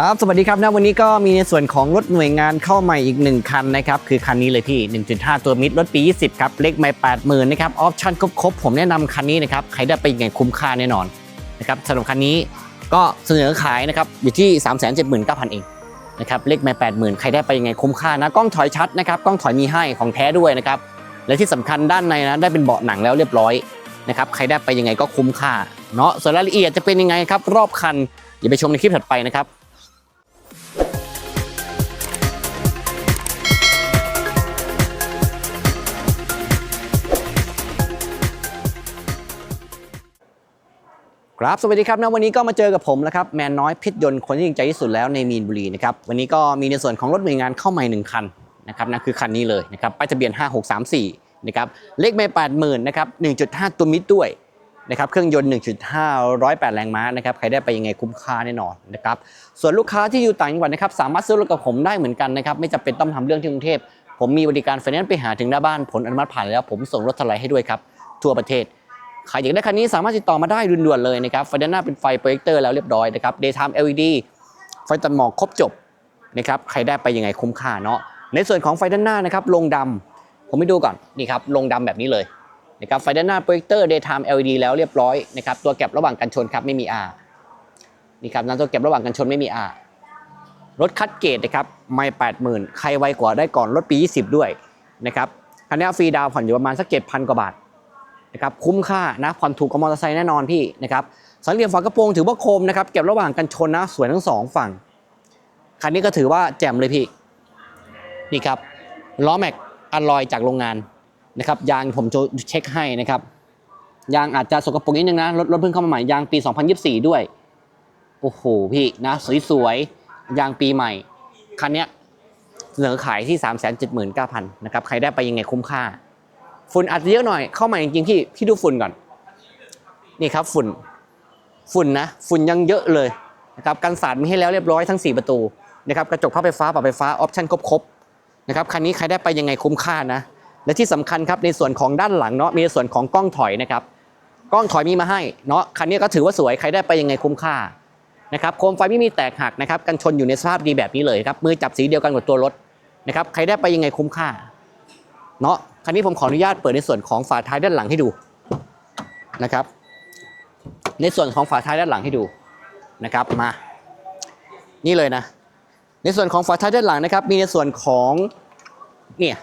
ครับ สวัสดีครับนะวันนี้ก็มีในส่วนของรถหน่วยงานเข้าใหม่อีก 1 คันนะครับ คือคันนี้เลยพี่ 1.5 ตัวมิดรถปี 20 ครับ เลขไม่80,000นะครับ ออปชั่นครบๆ ผมแนะนำคันนี้นะครับ ใครได้ไปยังไงคุ้มค่าแน่นอนนะครับสำหรับคันนี้ก็เสนอขายนะครับอยู่ที่ 379,000 เองนะครับเลขไม่80,000 ใครได้ไปยังไงคุ้มค่านะ กล้องถอยชัดนะครับ กล้องถอยมีให้ของแท้ด้วยนะครับ และที่สำคัญด้านในนะได้เป็นเบาะหนังแล้วเรียบร้อยนะครับ ใครได้ไปยังไงก็คุ้มค่าเนาะส่วนรายละเอียดจะเป็นยังไงครับรอบคันอย่าไปชมในคลิปถัดไปนะครับ ครับสวัสดีครับนะวันนี้ก็มาเจอกับผมแล้วครับแมนน้อยพชรยนต์คนที่จริงใจที่สุดแล้วในมีนบุรีนะครับวันนี้ก็มีในส่วนของรถหน่วยงานเข้าใหม่หนึ่งคันนะครับนั่นคือคันนี้เลยนะครับป้ายทะเบียน 5634นะครับเลขไม่80,000นนะครับ1.5 ตัวมิดด้วยนะครับเครื่องยนต์ 1.5 108 แรงม้านะครับใครได้ไปยังไงคุ้มค่าแน่นอนนะครับส่วนลูกค้าที่อยู่ต่างจังหวัดนะครับสามารถซื้อรถกับผมได้เหมือนกันนะครับไม่จำเป็นต้องทำเรื่องที่กรุงเทพผมมีบริการไฟแนนซ์ไปหาถึงหน้าบ้านผลอนุมัติผ่านแล้ว ผมส่งรถทลายให้ด้วยครับทั่วประเทศ ใครอยากได้คันนี้สามารถติดต่อมาได้ด่วนๆเลยนะครับไฟด้านหน้าเป็นไฟโปรเจคเตอร์แล้วเรียบร้อยนะครับ daytime LED ไฟตัดหมอกครบจบนะครับใครได้ไปยังไงคุ้มค่าเนาะในส่วนของไฟด้านหน้านะครับลงดำผมไปดูก่อนนี่ครับลงดำแบบนี้เลยนะครับไฟด้านหน้าโปรเจคเตอร์ daytime LED แล้วเรียบร้อยนะครับตัวแก็บระหว่างกันชนครับไม่มี R นี่ครับนั่นตัวเก็บระหว่างกันชนไม่มี R รถคัดเกตนะครับไม่แปดหมื่นใครไวกว่าได้ก่อนรถปี 20 ด้วยนะครับคันนี้ฟรีดาวผ่อนอยู่ประมาณสักเจ็ดพันกว่าบาท นะครับคุ้มค่านะผ่อนถูกกับมอเตอร์ไซค์แน่นอนพี่นะครับสังเกตฝากระโปรงถือว่าคมนะครับเก็บระหว่างกันชนนะสวยทั้งสองฝั่งคันนี้ก็ถือว่าแจ่มเลยพี่นี่ครับล้อแม็กอลลอยจากโรงงานนะครับยางผมจะเช็คให้นะครับยางอาจจะสกปรกนิดนึงนะรถรถเพิ่งเข้ามาใหม่ยางปี 2024 ด้วยโอ้โหพี่นะสวยๆยางปีใหม่คันนี้เสนอขายที่ 379,000นะครับใครได้ไปยังไงคุ้มค่า ฝุ่นอาจจะเยอะหน่อยเข้ามาจริงๆพี่พี่ดูฝุ่นก่อน นี่ครับฝุ่นฝุ่นนะฝุ่นยังเยอะเลยนะครับกันสาดมีให้แล้วเรียบร้อยทั้ง 4 ประตูนะครับกระจกพับไฟฟ้าปรับไฟฟ้าออปชั่นครบๆนะครับคันนี้ใครได้ไปยังไงคุ้มค่านะ และที่สำคัญครับในส่วนของด้านหลังเนาะมีส่วนของกล้องถอยนะครับกล้องถอยมีมาให้เนาะคันนี้ก็ถือว่าสวยใครได้ไปยังไงคุ้มค่านะครับโคมไฟไม่มีแตกหักนะครับกันชนอยู่ในสภาพดีแบบนี้เลยครับมือจับสีเดียวกันกับตัวรถนะครับใครได้ไปยังไงคุ้มค่าเนาะ คันนี้ผมขออนุญาตเปิดในส่วนของฝาท้ายด้านหลังให้ดูนะครับ ในส่วนของฝาท้ายด้านหลังให้ดูนะครับมา นี่เลยนะ ในส่วนของฝาท้ายด้านหลังนะครับ มีในส่วนของเนี่ย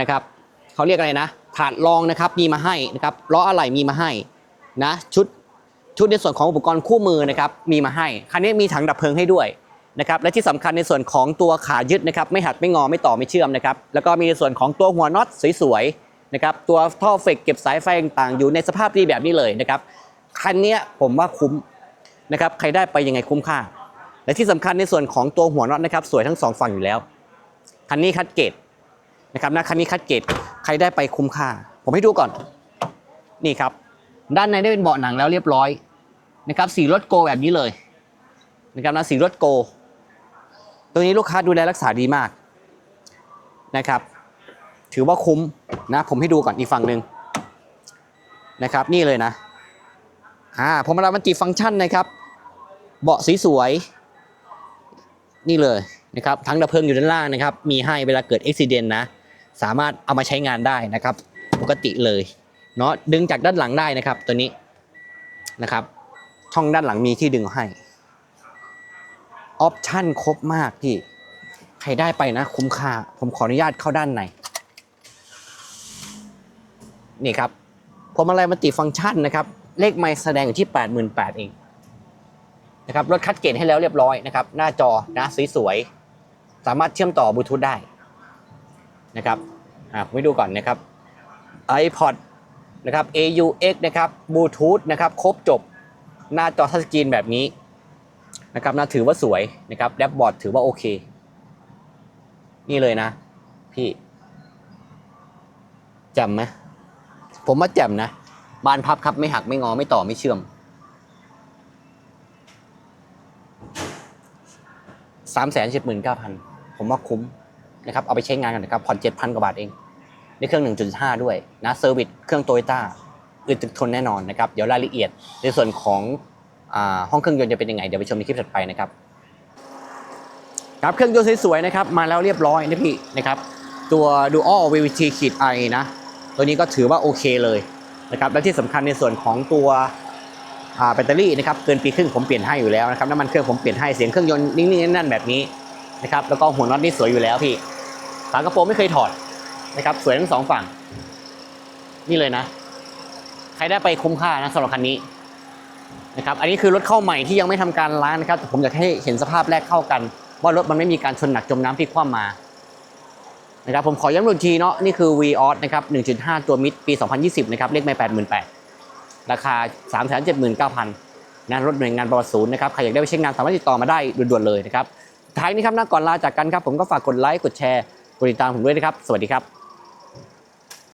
นะครับเขาเรียกอะไรนะถาดรองนะครับมีมาให้นะครับล้ออะไหล่มีมาให้นะชุดชุดในส่วนของอุปกรณ์คู่มือนะครับมีมาให้คันนี้มีถังดับเพลิงให้ด้วย นะครับและที่สำคัญในส่วนของตัวขายึดนะครับไม่หักไม่งอไม่ต่อไม่เชื่อมนะครับแล้วก็มีในส่วนของตัวหัวน็อตสวยๆนะครับตัวท่อเฟกเก็บสายไฟต่างๆ อยู่ในสภาพดีแบบนี้เลยนะครับคันนี้ผมว่าคุ้มนะครับใครได้ไปยังไงคุ้มค่า และที่สำคัญในส่วนของตัวหัวน็อตนะครับสวยทั้งสองฝั่งอยู่แล้วคันนี้คัดเกตนะครับนะคันนี้คัดเกตใครได้ไปคุ้มค่า ผมให้ดูก่อนนี่ครับด้านในได้เป็นเบาะหนังแล้วเรียบร้อยนะครับสีรถโกแบบนี้เลยนะครับนะสีรถโก ตัวนี้ลูกค้าดูแลรักษาดีมากนะครับ ถือว่าคุ้มนะผมให้ดูก่อนอีกฝั่งหนึ่งนะครับ นี่เลยนะอ่าผมรับมันติฟังก์ชันนะครับ เบาะสีสวยนี่เลยนะครับทั้งดับเพลิงอยู่ด้านล่างนะครับ มีให้เวลาเกิดอุบิเหตุนะ สามารถเอามาใช้งานได้นะครับ ปกติเลยเนาะดึงจากด้านหลังได้นะครับ ตัวนี้นะครับ ช่องด้านหลังมีที่ดึงให้ ออปชั่นครบมากพี่ ใครได้ไปนะ คุ้มค่า ผมขออนุญาตเข้าด้านใน นี่ครับผมอะไรมัลติฟังก์ชันนะครับ เลขไมล์แสดงอยู่ที่ 88,000เองนะครับรถคัดเกตให้แล้วเรียบร้อยนะครับ หน้าจอนะสวยๆสามารถเชื่อมต่อบลูทูธได้นะครับอ่าผมไปดูก่อนนะครับ iPod นะครับ AUX นะครับบลูทูธนะครับ ครบจบ หน้าจอทัชสกรีนแบบนี้ นะครับนะถือว่าสวยนะครับแดชบอร์ดถือว่าโอเค นี่เลยนะ พี่แจ่มไหมผมว่าแจ่มนะ บานพับครับไม่หักไม่งอไม่ต่อไม่เชื่อมสามแสนเจ็ดหมื่นเก้าพันผมว่าคุ้มนะครับ เอาไปใช้งานกันนะครับ ผ่อนเจ็ดพันกว่าบาทเอง ในเครื่องหนึ่งจุดห้าด้วยนะเซอร์วิสเครื่องโตโยต้าอึดถึกทนแน่นอนนะครับ เดี๋ยวรายละเอียดในส่วนของ ห้องเครื่องยนต์จะเป็นยังไง เดี๋ยวไปชมในคลิปถัดไปนะครับครับเครื่องยนต์สวยๆนะครับมาแล้วเรียบร้อยนะพี่นะครับตัว Dual VVT ขีด i นะ ตัวนี้ก็ถือว่าโอเคเลยนะครับและที่สำคัญในส่วนของตัวแบตเตอรี่นะครับเกินปีครึ่งผมเปลี่ยนให้อยู่แล้วนะครับน้ำมันเครื่องผมเปลี่ยนให้เสียงเครื่องยนต์นิ่งๆแน่นๆแบบนี้นะครับแล้วก็หัวน็อตนี่สวยอยู่แล้วพี่ฝากระโปรงไม่เคยถอดนะครับสวยทั้งสองฝั่ง นี่เลยนะ ใครได้ไปคุ้มค่านะสำหรับคันนี้ นะครับอันนี้คือรถเข้าใหม่ที่ยังไม่ทำการล้างนะครับแต่ผมอยากให้เห็นสภาพแรกเข้ากัน ว่ารถมันไม่มีการชนหนักจมน้ำที่คว่ำมานะครับผมขอย้ำอีกทีเนาะนี่คือ v ีออสนะครับ 1.5 ตัวมิดปี 2020 นะครับเลขไม่88,000 ราคา 379,000นะรถหน่วยงานประวัติศูนย์นะครับใครอยากได้ไปเช็คงานสามารถติดต่อมาได้ด่วนๆเลยนะครับท้ายนี้ครับหน้าก่อนลาจากกันครับผมก็ฝากกดไลค์กดแชร์กดติดตามผมด้วยนะครับ สวัสดีครับ